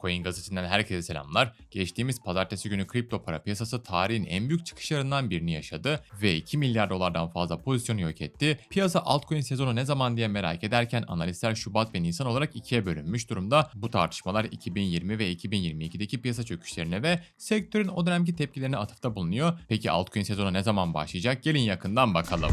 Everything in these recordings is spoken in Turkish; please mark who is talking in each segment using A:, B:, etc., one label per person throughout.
A: Coin gazetesinden herkese selamlar. Geçtiğimiz pazartesi günü kripto para piyasası tarihin en büyük çıkışlarından birini yaşadı ve 2 milyar dolardan fazla pozisyonu yok etti. Piyasa altcoin sezonu ne zaman diye merak ederken analistler Şubat ve Nisan olarak ikiye bölünmüş durumda. Bu tartışmalar 2020 ve 2022'deki piyasa çöküşlerine ve sektörün o dönemki tepkilerine atıfta bulunuyor. Peki altcoin sezonu ne zaman başlayacak? Gelin yakından bakalım.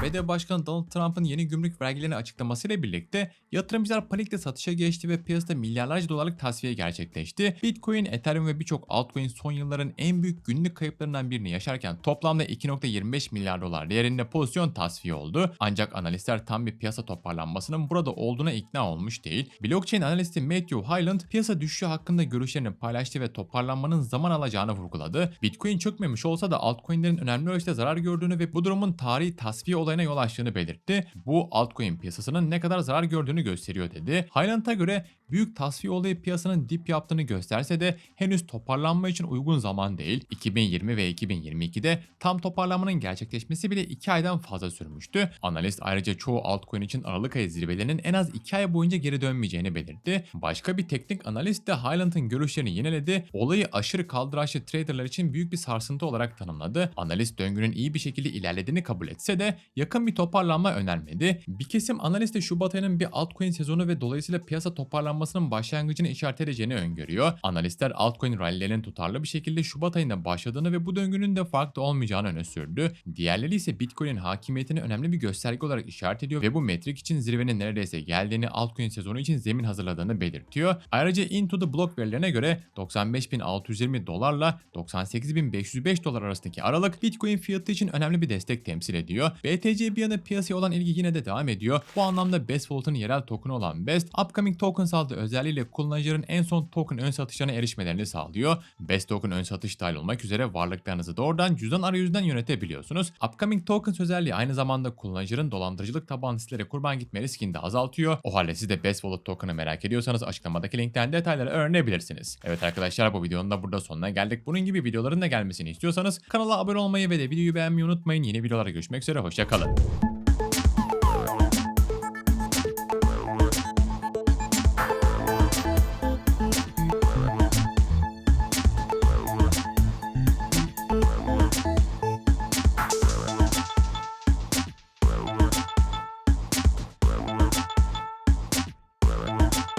A: ABD Başkanı Donald Trump'ın yeni gümrük vergilerini açıklamasıyla birlikte yatırımcılar panikle satışa geçti ve piyasada milyarlarca dolarlık tasfiye gerçekleşti. Bitcoin, Ethereum ve birçok altcoin son yılların en büyük günlük kayıplarından birini yaşarken toplamda 2.25 milyar dolar değerinde pozisyon tasfiye oldu. Ancak analistler tam bir piyasa toparlanmasının burada olduğuna ikna olmuş değil. Blockchain analisti Matthew Hyland piyasa düşüşü hakkında görüşlerini paylaştı ve toparlanmanın zaman alacağını vurguladı. Bitcoin çökmemiş olsa da altcoin'lerin önemli ölçüde zarar gördüğünü ve bu durumun tarihi tasfiye olayına yol açtığını belirtti. Bu altcoin piyasasının ne kadar zarar gördüğünü gösteriyor dedi. Hyland'a göre büyük tasfiye olayı piyasanın dip yaptığını gösterse de henüz toparlanma için uygun zaman değil. 2020 ve 2022'de tam toparlanmanın gerçekleşmesi bile 2 aydan fazla sürmüştü. Analist ayrıca çoğu altcoin için Aralık ayı zirvelerinin en az 2 ay boyunca geri dönmeyeceğini belirtti. Başka bir teknik analist de Hyland'ın görüşlerini yineledi. Olayı aşırı kaldıraçlı traderlar için büyük bir sarsıntı olarak tanımladı. Analist döngünün iyi bir şekilde ilerlediğini kabul etse de yakın bir toparlanma önermedi. Bir kesim analist de Şubat ayının bir altcoin sezonu ve dolayısıyla piyasa toparlanmasının başlangıcını işaret edeceğini öngörüyor. Analistler altcoin rallilerinin tutarlı bir şekilde Şubat ayında başladığını ve bu döngünün de farklı olmayacağını öne sürdü. Diğerleri ise Bitcoin'in hakimiyetini önemli bir gösterge olarak işaret ediyor ve bu metrik için zirvenin neredeyse geldiğini altcoin sezonu için zemin hazırladığını belirtiyor. Ayrıca Into the Block verilerine göre 95.620 dolarla 98.505 dolar arasındaki aralık Bitcoin fiyatı için önemli bir destek temsil ediyor. BTC bir yana piyasaya olan ilgi yine de devam ediyor. Bu anlamda Best Wallet'ın yerel token'ı olan Best, Upcoming Tokens adlı özelliğiyle kullanıcıların en son token ön satışlarına erişmelerini sağlıyor. Best Token ön satış dahil olmak üzere varlıklarınızı doğrudan cüzdan arayüzünden yönetebiliyorsunuz. Upcoming Tokens özelliği aynı zamanda kullanıcının dolandırıcılık tabanlı sitelere kurban gitme riskini de azaltıyor. O halde siz de Best Wallet token'ı merak ediyorsanız açıklamadaki linkten detayları öğrenebilirsiniz. Evet arkadaşlar bu videonun da burada sonuna geldik. Bunun gibi videoların da gelmesini istiyorsanız kanala abone olmayı ve de videoyu beğenmeyi unutmayın. Yeni videolara görüşmek üzere hoşçakalın. 了。